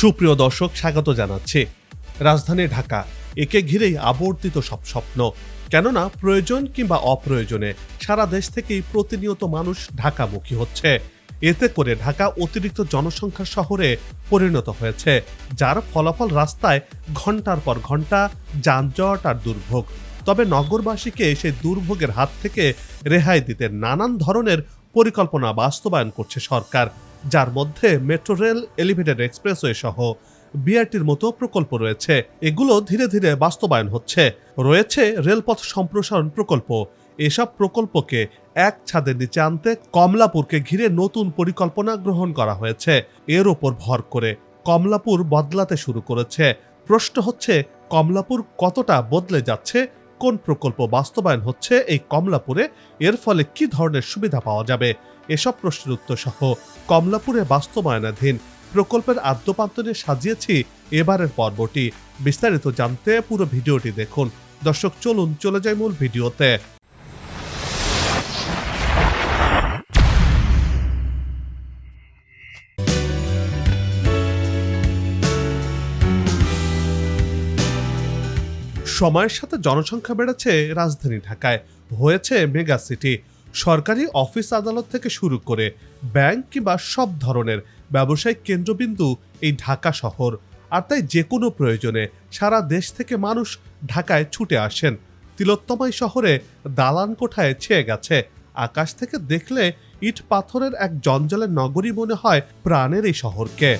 সুপ্রিয় দর্শক, স্বাগত জানাচ্ছি। রাজধানী ঢাকা, একে ঘিরেই আবর্তিত সব স্বপ্ন। কেননা প্রয়োজন কিংবা অপ্রয়োজনে সারা দেশ থেকেই প্রতিনিয়ত মানুষ ঢাকামুখী হচ্ছে। এতে করে ঢাকা অতিরিক্ত জনসংখ্যার শহরে পরিণত হয়েছে, যার ফলাফল রাস্তায় ঘণ্টার পর ঘণ্টা যানজট আর দুর্ভোগ। তবে নগরবাসীকে সেই দুর্ভোগের হাত থেকে রেহাই দিতে নানান ধরনের পরিকল্পনা বাস্তবায়ন করছে সরকার। যার মধ্যে মেট্রো রেল, এলিভেটেড এক্সপ্রেসওয়ে সহ বিআরটির মতো প্রকল্প রয়েছে। এগুলো ধীরে ধীরে বাস্তবায়ন হচ্ছে। রয়েছে রেলপথ সম্প্রসারণ প্রকল্প। এসব প্রকল্পকে এক ছাদের নিচে আনতে কমলাপুরকে ঘিরে নতুন পরিকল্পনা গ্রহণ করা হয়েছে। এর ওপর ভর করে কমলাপুর বদলাতে শুরু করেছে। প্রশ্ন হচ্ছে, কমলাপুর কতটা বদলে যাচ্ছে? কোন প্রকল্প বাস্তবায়ন হচ্ছে এই কমলাপুরে? এর ফলে কি ধরনের সুবিধা পাওয়া যাবে? এসব প্রশ্নের উত্তর সহ কমলাপুরে বাস্তবায়নাধীন প্রকল্পের আদ্যপান্তনে সাজিয়েছি এবারের পর্বটি। বিস্তারিত জানতে পুরো ভিডিওটি দেখুন। দর্শক, চলুন, চলে যাই মূল ভিডিওতে। সময়ের সাথে জনসংখ্যা বেড়েছে রাজধানী ঢাকায়। হয়েছে মেগা সিটি। সরকারি অফিস আদালত থেকে শুরু করে ব্যাংক কিংবা সব ধরনের ব্যবসায়িক কেন্দ্রবিন্দু এই ঢাকা শহর। আর তাই যে কোনো প্রয়োজনে সারা দেশ থেকে মানুষ ঢাকায় ছুটে আসেন। তিলোত্তমাই শহরে দালান কোঠায় ছেয়ে গেছে। আকাশ থেকে দেখলে ইট পাথরের এক জঞ্জালের নগরী মনে হয় প্রাণের এই শহরকে।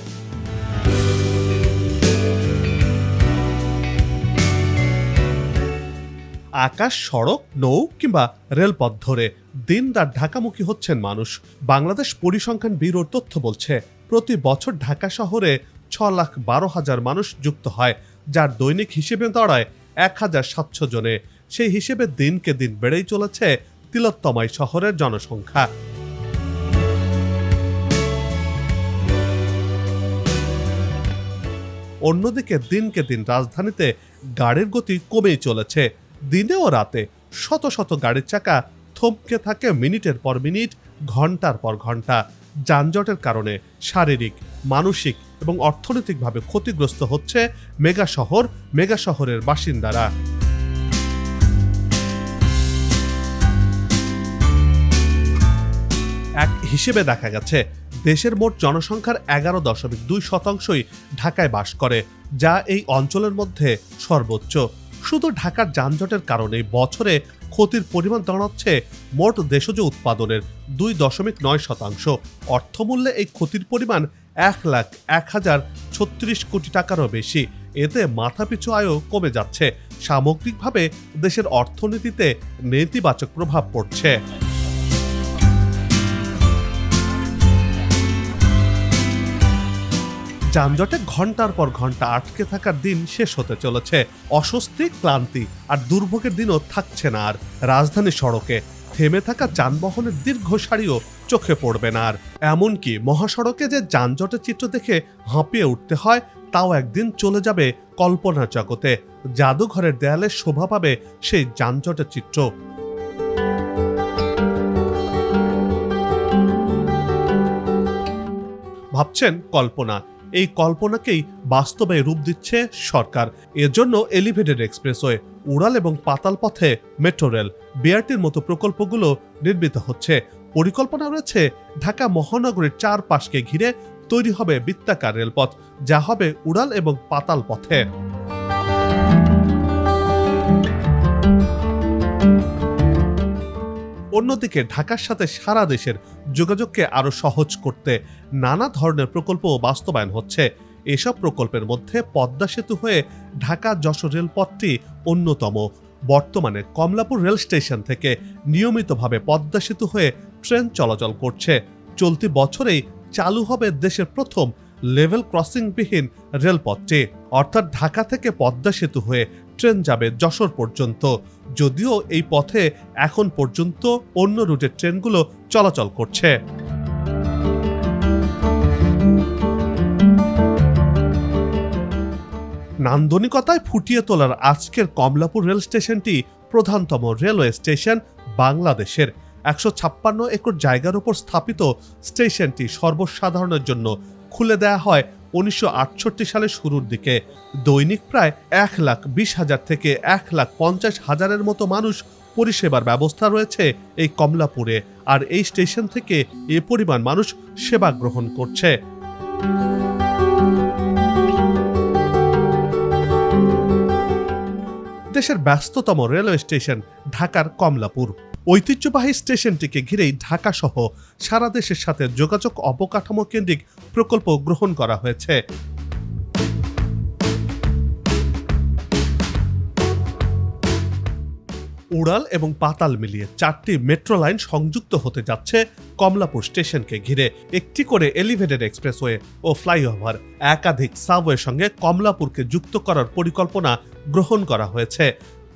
আকাশ, সড়ক, নৌ কিংবা রেলপথ ধরে দিন রাত ঢাকামুখী হচ্ছেন মানুষ। বাংলাদেশ পরিসংখ্যান ব্যুরোর তথ্য বলছে, প্রতি বছর ঢাকা শহরে ছ লাখ বারো হাজার মানুষ যুক্ত হয়, যার দৈনিক হিসেবে দাঁড়ায় এক হাজার সাতশো জনে। সেই হিসেবে দিনকে দিন বেড়েই চলেছে তিলোত্তমাই শহরের জনসংখ্যা। অন্যদিকে দিনকে দিন রাজধানীতে গাড়ির গতি কমেই চলেছে। দিনে ও রাতে শত শত গাড়ির চাকা থমকে থাকে মিনিটের পর মিনিট, ঘণ্টার পর ঘণ্টা। যানজটের কারণে শারীরিক, মানসিক এবং অর্থনৈতিকভাবে ক্ষতিগ্রস্ত হচ্ছে মেগা শহর, মেগা শহরের বাসিন্দারা। এক হিসেবে দেখা গেছে, দেশের মোট জনসংখ্যার এগারো দশমিক দুই শতাংশই ঢাকায় বাস করে, যা এই অঞ্চলের মধ্যে সর্বোচ্চ। শুধু ঢাকার যানজটের কারণে বছরে ক্ষতির পরিমাণ দাঁড়াচ্ছে মোট দেশজ উৎপাদনের দুই দশমিক নয় শতাংশ। অর্থমূল্যে এই ক্ষতির পরিমাণ এক লাখ এক হাজার ছত্রিশ কোটি টাকারও বেশি। এতে মাথাপিছু আয়ও কমে যাচ্ছে। সামগ্রিকভাবে দেশের অর্থনীতিতে নেতিবাচক প্রভাব পড়ছে। যানজটে ঘণ্টার পর ঘণ্টা আটকে থাকার দিন শেষ হতে চলেছে। অস্বস্তি, ক্লান্তি আর দুর্ভোগের দিনও থাকছে না আর। রাজধানী সড়কে থেমে থাকা যানবাহনের দীর্ঘ সারিও চোখে পড়বে না আর। এমনকি মহাসড়কে যে যানজটের চিত্র দেখে হাঁপিয়ে উঠতে হয়, তাও একদিন চলে যাবে কল্পনা জগতে। জাদুঘরের দেয়ালে শোভা পাবে সেই যানজটের চিত্র। ভাবছেন কল্পনা এই কল্পনাকেই বাস্তবে রূপ দিচ্ছে সরকার। এর জন্য এলিভেটেড এক্সপ্রেসওয়ে উড়াল এবং পাতাল পথে মেট্রো রেল বিআরটির মতো প্রকল্পগুলো নির্মিত হচ্ছে। পরিকল্পনা রয়েছে, ঢাকা মহানগরের চারপাশকে ঘিরে তৈরি হবে বৃত্তাকার রেলপথ, যা হবে উড়াল এবং পাতাল পথে। অন্যদিকে ঢাকার সাথে সারা দেশের যোগাযোগকে আরও সহজ করতে নানা ধরনের প্রকল্প বাস্তবায়ন হচ্ছে। এসব প্রকল্পের মধ্যে পদ্মা সেতু হয়ে ঢাকা যশোর রেলপথটি অন্যতম। বর্তমানে কমলাপুর রেল স্টেশন থেকে নিয়মিতভাবে পদ্মা সেতু হয়ে ট্রেন চলাচল করছে। চলতি বছরেই চালু হবে দেশের প্রথম লেভেল ক্রসিংবিহীন রেলপথটি। অর্থাৎ ঢাকা থেকে পদ্মা সেতু হয়ে ট্রেন যাবে যশোর পর্যন্ত। যদিও এই পথে এখন পর্যন্ত অন্য রুটের ট্রেনগুলো চলাচল করছে। নান্দনিকতায় ফুটিয়ে তোলার আজকের কমলাপুর রেল স্টেশনটি প্রধানতম রেলওয়ে স্টেশন বাংলাদেশের। একশো ছাপ্পান্ন একর জায়গার উপর স্থাপিত স্টেশনটি সর্বসাধারণের জন্য খুলে দেয়া হয় উনিশশো সালের শুরুর দিকে। দৈনিক প্রায় এক লাখ বিশ হাজার থেকে এক লাখ পঞ্চাশ হাজারের মতো মানুষ পরিষেবার ব্যবস্থা রয়েছে এই কমলাপুরে, আর এই স্টেশন থেকে এ পরিমাণ মানুষ সেবা গ্রহণ করছে। দেশের ব্যস্ততম রেলওয়ে স্টেশন ঢাকার কমলাপুর। ঐতিহ্যবাহী স্টেশনটিকে ঘিরেই ঢাকা সহ সারা দেশের সাথে যোগাযোগ অবকাঠামো কেন্দ্রিক প্রকল্প গ্রহণ করা হয়েছে। উড়াল এবং পাতাল মিলিয়ে চারটি মেট্রো লাইন সংযুক্ত হতে যাচ্ছে কমলাপুর স্টেশনকে ঘিরে। একটি করে এলিভেটেড এক্সপ্রেসওয়ে ও ফ্লাইওভার একাধিক সাবওয়ের সঙ্গে কমলাপুরকে যুক্ত করার পরিকল্পনা গ্রহণ করা হয়েছে।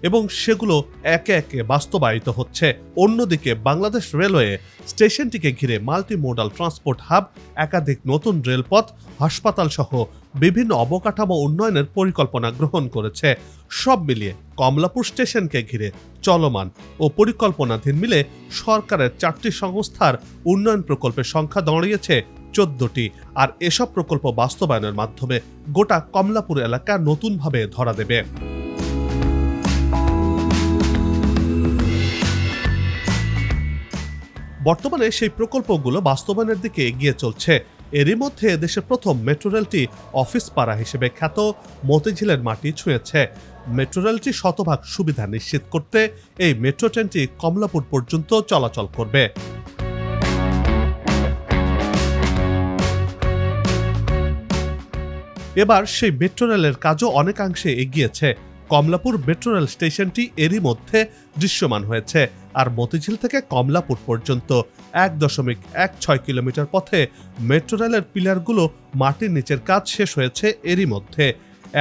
এবং সেগুলো একে একে বাস্তবায়িত হচ্ছে। অন্যদিকে বাংলাদেশ রেলওয়ে স্টেশনটিকে ঘিরে মাল্টি মোডাল ট্রান্সপোর্ট হাব, একাধিক নতুন রেলপথ হাসপাতাল সহ বিভিন্ন অবকাঠামো উন্নয়নের পরিকল্পনা গ্রহণ করেছে। সব মিলিয়ে কমলাপুর স্টেশনকে ঘিরে চলমান ও পরিকল্পনাধীন মিলে সরকারের চারটি সংস্থার উন্নয়ন প্রকল্পের সংখ্যা দাঁড়িয়েছে চোদ্দটি। আর এসব প্রকল্প বাস্তবায়নের মাধ্যমে গোটা কমলাপুর এলাকা নতুনভাবে ধরা দেবে। বর্তমানে সেই প্রকল্পগুলো বাস্তবায়নের দিকে এগিয়ে চলছে। এরই মধ্যে দেশের প্রথম মেট্রো রেলটি অফিস পাড়া হিসেবে খ্যাত মতিঝিলের মাটি ছুঁয়েছে। মেট্রো রেলটি শতভাগ সুবিধা নিশ্চিত করতে এই মেট্রো ট্রেনটি কমলাপুর পর্যন্ত চলাচল করবে। এবার সেই মেট্রো রেলের কাজও অনেকাংশে এগিয়েছে। কমলাপুর মেট্রো রেল স্টেশনটি এরই মধ্যে দৃশ্যমান হয়েছে। আর মতিঝিল থেকে কমলাপুর পর্যন্ত এক দশমিক এক ছয় কিলোমিটার পথে মেট্রো রেলের পিলারগুলো মাটির নিচের কাজ শেষ হয়েছে এরই মধ্যে।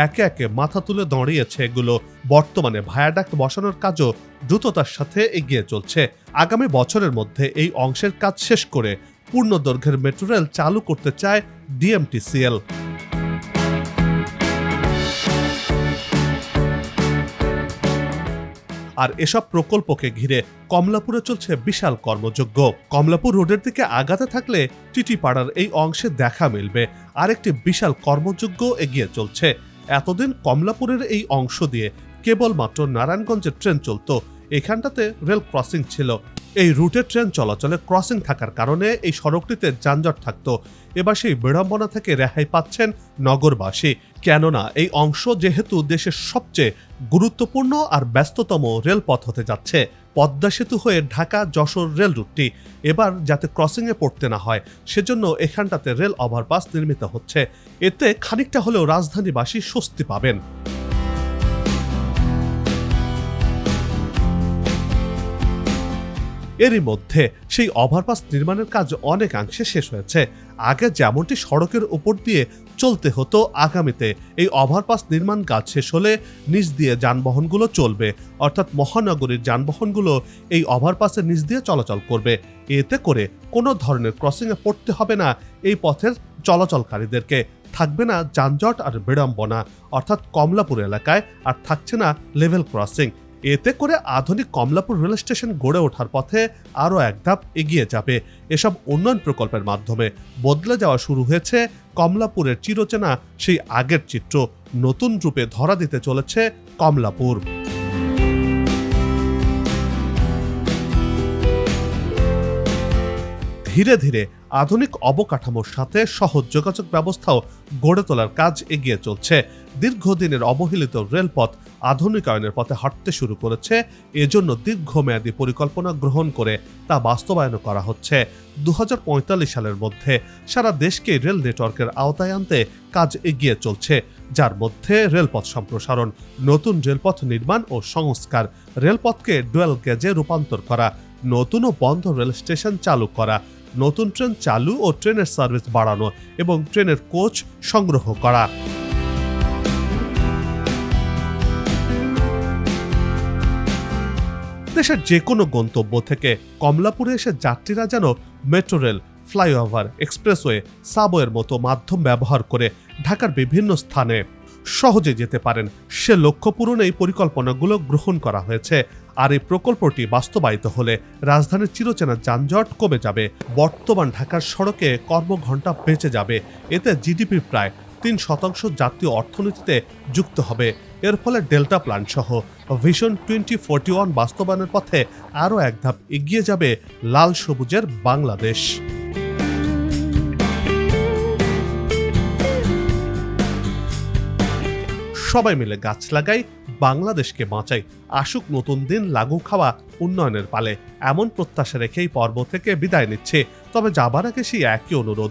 একে একে মাথা তুলে দাঁড়িয়েছে এগুলো। বর্তমানে ভায়াডাক্ট বসানোর কাজও দ্রুততার সাথে এগিয়ে চলছে। আগামী বছরের মধ্যে এই অংশের কাজ শেষ করে পূর্ণ দৈর্ঘ্যের মেট্রো রেল চালু করতে চায় ডিএমটিসিএল। আর এসব প্রকল্পকে ঘিরে কমলাপুরে চলছে বিশাল কর্মযজ্ঞ। কমলাপুর রোডের দিকে আগাতে থাকলে টিটিপাড়ার এই অংশে দেখা মিলবে। আরেকটি বিশাল কর্মযজ্ঞ এগিয়ে চলছে। এতদিন কমলাপুরের এই অংশ দিয়ে কেবলমাত্র নারায়ণগঞ্জের ট্রেন চলত। এখানটাতে রেল ক্রসিং ছিল। এই রুটে ট্রেন চলাচলে ক্রসিং থাকার কারণে এই সড়কটিতে যানজট থাকত। এবার সেই বিড়ম্বনা থেকে রেহাই পাচ্ছেন নগরবাসী। কেননা এই অংশ যেহেতু দেশের সবচেয়ে গুরুত্বপূর্ণ আর ব্যস্ততম রেলপথ হতে যাচ্ছে। পদ্মা সেতু হয়ে ঢাকা যশোর রেল রুটটি এবার যাতে ক্রসিংয়ে পড়তে না হয়, সেজন্য এখানটাতে রেল ওভারপাস নির্মিত হচ্ছে। এতে খানিকটা হলেও রাজধানীবাসী স্বস্তি পাবেন। এরই মধ্যে সেই ওভারপাস নির্মাণের কাজ অনেকাংশে শেষ হয়েছে। আগে যেমনটি সড়কের উপর দিয়ে চলতে হতো, আগামীতে এই ওভারপাস নির্মাণ কাজ শেষ হলে নিচ দিয়ে যানবাহনগুলো চলবে। অর্থাৎ মহানগরীর যানবাহনগুলো এই ওভারপাসের নিচ দিয়ে চলাচল করবে। এতে করে কোনো ধরনের ক্রসিংয়ে পড়তে হবে না এই পথের চলাচলকারীদেরকে। থাকবে না যানজট আর বিড়ম্বনা। অর্থাৎ কমলাপুর এলাকায় আর থাকছে না লেভেল ক্রসিং এতে করে আধুনিক কমলাপুর রেল স্টেশন গড়ে ওঠার পথে আরও এক ধাপ এগিয়ে যাবে এসব উন্নয়ন প্রকল্পের মাধ্যমে। বদলে যাওয়া শুরু হয়েছে কমলাপুরের চিরচেনা সেই আগের চিত্র। নতুন রূপে ধরা দিতে চলেছে কমলাপুর। ধীরে ধীরে আধুনিক অবকাঠামোর সাথে সহজ যোগাযোগ ব্যবস্থাও গড়ে তোলার কাজ এগিয়ে চলছে। দীর্ঘদিনের অবহেলিত রেলপথ আধুনিকায়নের পথে হাঁটতে শুরু করেছে। এজন্য দীর্ঘমেয়াদী পরিকল্পনা গ্রহণ করে তা বাস্তবায়ন করা হচ্ছে। দু হাজার পঁয়তাল্লিশ সালের মধ্যে সারা দেশকে রেল নেটওয়ার্কের আওতায় আনতে কাজ এগিয়ে চলছে, যার মধ্যে রেলপথ সম্প্রসারণ, নতুন রেলপথ নির্মাণ ও সংস্কার, রেলপথকে ডুয়েল গেজে রূপান্তর করা, নতুন ও বন্ধ রেল স্টেশন চালু করা, নতুন ট্রেন চালু ও ট্রেনের সার্ভিস বাড়ানো এবং ট্রেনের কোচ সংগ্রহ করা। দেশের যে কোনো গন্তব্য থেকে কমলাপুরে এসে যাত্রীরা যেন মেট্রো রেল, ফ্লাইওভার, এক্সপ্রেসওয়ে, সাবওয়ের মতো মাধ্যম ব্যবহার করে ঢাকার বিভিন্ন স্থানে সহজে যেতে পারেন। সে লক্ষ্য পূরণে এই পরিকল্পনাগুলো গ্রহণ করা হয়েছে। আর এই প্রকল্পটি বাস্তবায়িত হলে রাজধানীর চিরচেনা যানজট কমে যাবে। বর্তমান ঢাকার সড়কে কর্মঘণ্টা বেঁচে যাবে। এতে জিডিপি প্রায় তিন শতাংশ জাতীয় অর্থনীতিতে যুক্ত হবে। এর ফলে ডেল্টা প্ল্যান সহ ভিশন টোয়েন্টি ফোরটি ওয়ান বাস্তবায়নের পথে আরও এক ধাপ এগিয়ে যাবে লাল সবুজের বাংলাদেশ। সবাই মিলে গাছ লাগাই, বাংলাদেশকে বাঁচাই, আসুক নতুন দিন লাগু খাওয়া উন্নয়নের পালে। এমন প্রত্যাশা রেখেই পর্ব থেকে বিদায় নিচ্ছে। তবে যাবার আগে সেই একই অনুরোধ